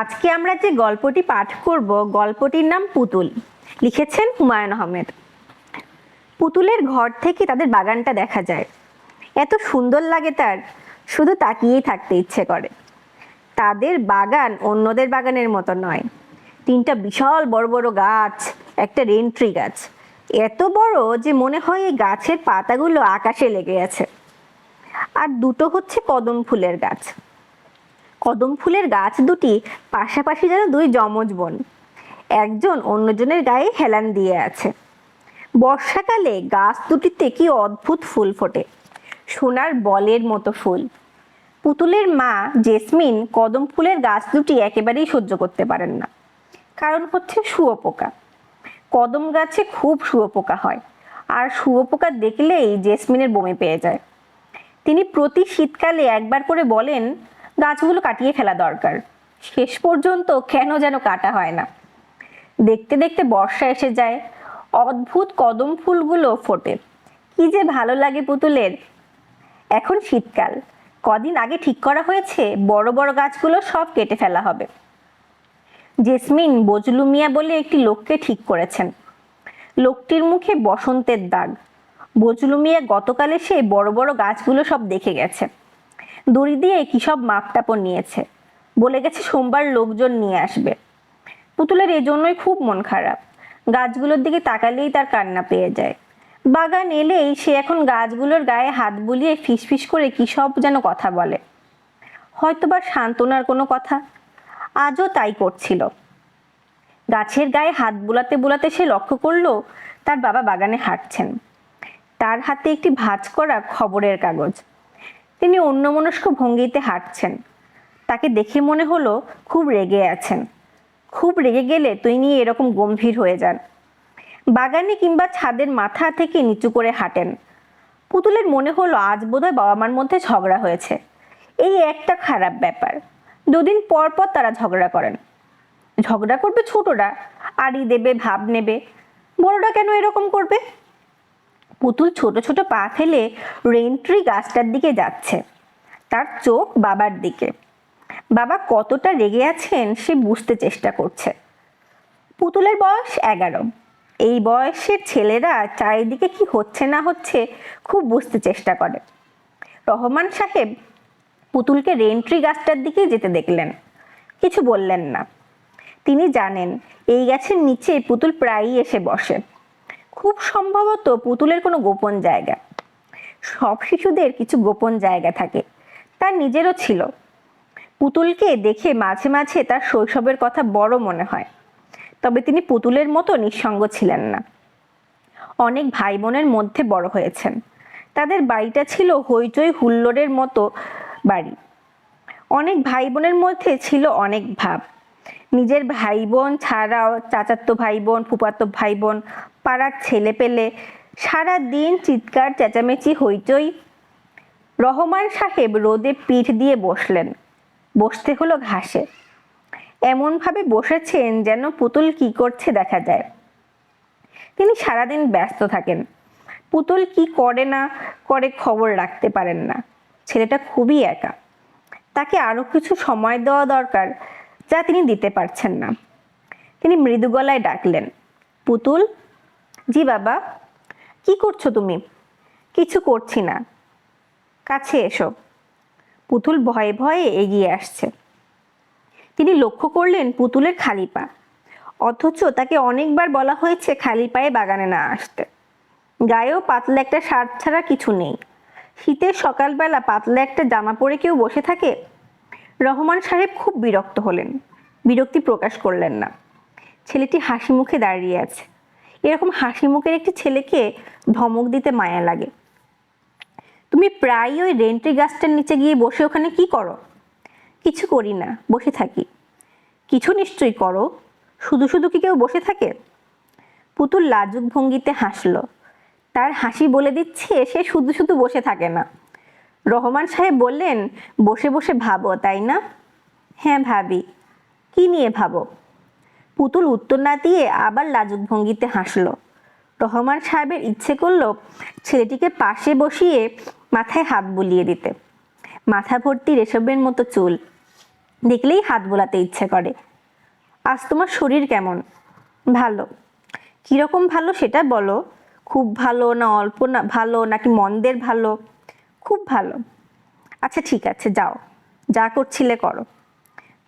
আজকে আমরা যে গল্পটি পাঠ করব, গল্পটির নাম পুতুল। লিখেছেন হুমায়ুন আহমেদ। পুতুলের ঘর থেকে তাদের বাগানটা দেখা যায়। এত সুন্দর লাগে তার, শুধু তাকিয়েই থাকতে ইচ্ছে করে। তাদের বাগান অন্যদের বাগানের মতো নয়। তিনটা বিশাল বড় বড় গাছ, একটা রেন্ট্রি গাছ। এত বড় যে মনে হয় এই গাছের পাতাগুলো আকাশে লেগে আছে। আর দুটো হচ্ছে কদম ফুলের গাছ। কদম ফুলের গাছ দুটি পাশাপাশি যেন দুই যমজ বোন। একজন অন্যজনের গায়ে হেলান দিয়ে আছে। বর্ষাকালে গাছ দুটিতে কি অদ্ভুত ফুল ফোটে। সোনার বলের মতো ফুল। পুতুলের মা জেসমিন কদম ফুলের গাছ দুটি একেবারেই সহ্য করতে পারেন না। কারণ হচ্ছে শুয়োপোকা। কদম গাছে খুব শুয়োপোকা হয়। আর শুয়োপোকা দেখলেই জেসমিনের বমি পেয়ে যায়। তিনি প্রতি শীতকালে একবার করে বলেন গাছগুলো কাটিয়ে ফেলা দরকার। শেষ পর্যন্ত কেন যেন কাটা হয় না। দেখতে দেখতে বর্ষা এসে যায়, অদ্ভুত কদম ফুলগুলো ফোটে। কি যে ভালো লাগে পুতুলের। এখন শীতকাল। কদিন আগে ঠিক করা হয়েছে, বড় বড় গাছগুলো সব কেটে ফেলা হবে। জেসমিন বজলু মিয়া বলে একটি লোককে ঠিক করেছেন। লোকটির মুখে বসন্তের দাগ। বজলু মিয়া গতকালে সে বড় বড় গাছগুলো সব দেখে গেছে। দড়ি দিয়ে কি সব মাপটাপও নিয়েছে? বলে গেছে সোমবার লোকজন নিয়ে আসবে। পুতুলের এজন্যই খুব মন খারাপ। গাছগুলোর দিকে তাকালেই তার কান্না পেয়ে যায়। বাগান এলেই সে এখন গাছগুলোর গায়ে হাত বুলিয়ে ফিসফিস করে কী সব যেন কথা বলে। হয়তোবা সান্ত্বনার কোনো কথা। আজও তাই করছিল। গাছের গায়ে হাত বুলাতে বুলাতে সে লক্ষ্য করল, তার বাবা বাগানে হাঁটছেন। তার হাতে একটি ভাঁজ করা খবরের কাগজ। তিনি অন্যমনস্ক ভঙ্গিতে হাঁটছেন। তাকে দেখে মনে হলো খুব রেগে আছেন। খুব রেগে গেলে তিনি এরকম গম্ভীর হয়ে যান। বাগানে কিংবা ছাদের মাথা থেকে নিচু করে হাঁটেন। পুতুলের মনে হলো আজ বোধহয় বাবা মার মধ্যে ঝগড়া হয়েছে। এই একটা খারাপ ব্যাপার। দুদিন পর পর তারা ঝগড়া করেন। ঝগড়া করবে ছোটরা, আড়ি দেবে, ভাব নেবে। বড়রা কেন এরকম করবে? পুতুল ছোট ছোট পা ফেলে রেন্ট্রি গাছটার দিকে যাচ্ছে। তার চোখ বাবার দিকে। বাবা কতটা রেগে আছেন সে বুঝতে চেষ্টা করছে। পুতুলের বয়স এগারো। এই বয়সের ছেলেরা চারিদিকে কি হচ্ছে না হচ্ছে খুব বুঝতে চেষ্টা করে। রহমান সাহেব পুতুলকে রেন্ট্রি গাছটার দিকে যেতে দেখলেন। কিছু বললেন না। তিনি জানেন এই গাছের নিচে পুতুল প্রায়ই এসে বসে। খুব সম্ভবত পুতুলের কোনো গোপন জায়গা। সব শিশুদের কিছু গোপন জায়গা থাকে তার নিজেরও ছিল। পুতুলকে দেখে মাঝে মাঝে তার শৈশবের কথা বড় মনে হয়, তবে তিনি পুতুলের মতো নিঃসঙ্গ ছিলেন না। অনেক ভাই বোনের মধ্যে বড় হয়েছেন। তাদের বাড়িটা ছিল হইচই হুল্লোড়ের মতো বাড়ি। অনেক ভাই বোনের মধ্যে ছিল অনেক ভাব। নিজের ভাই বোন ছাড়াও চাচাতো ভাই বোন ফুপাতো ভাই বোন পাড়ার ছেলে পেলে সারা দিন চিৎকার, চেঁচামেচি হইচই রহমান সাহেব রোদে পিঠ দিয়ে বসলেন। বসতে হলো ঘাসে। এমনভাবে বসেছেন যেন পুতুল কি করছে দেখা যায়। তিনি সারাদিন ব্যস্ত থাকেন। পুতুল কি করে না করে খবর রাখতে পারেন না। ছেলেটা খুবই একা। তাকে আরও কিছু সময় দেওয়া দরকার। যা তিনি দিতে পারছেন না। তিনি মৃদু গলায় ডাকলেন, পুতুল, জি বাবা, কি করছ তুমি? কিছু করছি না। কাছে এসো। পুতুল ভয়ে ভয়ে এগিয়ে আসছে। তিনি লক্ষ্য করলেন পুতুলের খালি পা। অথচ তাকে অনেকবার বলা হয়েছে খালি পায়ে বাগানে না আসতে। গায়েও পাতলা একটা শার্ট ছাড়া কিছু নেই। শীতের সকালবেলা পাতলা একটা জামা পরে কেউ বসে থাকে? রহমান সাহেব খুব বিরক্ত হলেন। বিরক্তি প্রকাশ করলেন না। ছেলেটি হাসি মুখে দাঁড়িয়ে আছে। এরকম হাসি মুখের একটি ছেলেকে ধমক দিতে মায়া লাগে। তুমি প্রায় ওই রেন্ট্রি গাছটার নিচে গিয়ে বসে ওখানে কি করো? কিছু করি না, বসে থাকি। কিছু নিশ্চয়ই করো? শুধু শুধু কি কেউ বসে থাকে? পুতুল লাজুক ভঙ্গিতে হাসলো। তার হাসি বলে দিচ্ছে, সে শুধু শুধু বসে থাকে না। রহমান সাহেব বললেন, বসে বসে ভাবো, তাই না? হ্যাঁ ভাবি। কি নিয়ে ভাবো? পুতুল উত্তর না দিয়ে আবার লাজুক ভঙ্গিতে হাসলো। রহমান সাহেবের ইচ্ছে করল ছেলেটিকে পাশে বসিয়ে মাথায় হাত বুলিয়ে দিতে। মাথা ভর্তি রেশবের মতো চুল। দেখলেই হাত বোলাতে ইচ্ছে করে। আজ তোমার শরীর কেমন? ভালো। কীরকম ভালো সেটা বলো। খুব ভালো না অল্প না ভালো নাকি মন্দের ভালো? খুব ভালো। আচ্ছা ঠিক আছে, যাও। যা করছিলে করো।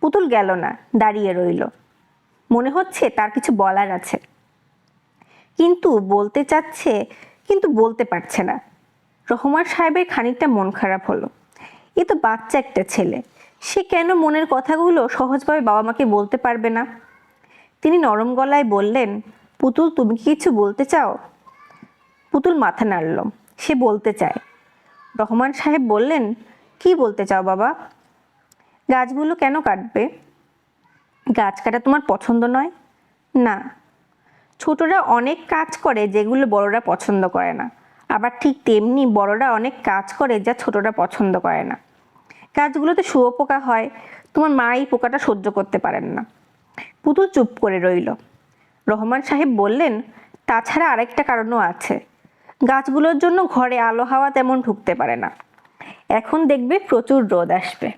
পুতুল গেল না, দাঁড়িয়ে রইল। মনে হচ্ছে তার কিছু বলার আছে। কিন্তু বলতে চাচ্ছে, কিন্তু বলতে পারছে না। রহমান সাহেবের খানিকটা মন খারাপ হলো। এ তো বাচ্চা একটা ছেলে। সে কেন মনের কথাগুলো সহজভাবে বাবা মাকে বলতে পারবে না? তিনি নরম গলায় বললেন, পুতুল, তুমি কি কিছু বলতে চাও? পুতুল মাথা নাড়ল। সে বলতে চায় রহমান সাহেব বললেন, কি বলতে চাও বাবা? গাছগুলো কেন কাটবে? গাছ কাটা তোমার পছন্দ নয়? না। ছোটরা অনেক কাজ করে যেগুলো বড়রা পছন্দ করে না। আবার ঠিক তেমনি বড়রা অনেক কাজ করে যা ছোটরা পছন্দ করে না। গাছগুলোতে শুয়োপোকা হয়। তোমার মা এই পোকাটা সহ্য করতে পারেন না। পুতুল চুপ করে রইল। রহমান সাহেব বললেন, তাছাড়া আরেকটা কারণও আছে। গাছগুলোর জন্য ঘরে আলো হাওয়া তেমন ঢুকতে পারে না। এখন দেখবে প্রচুর রোদ আসবে।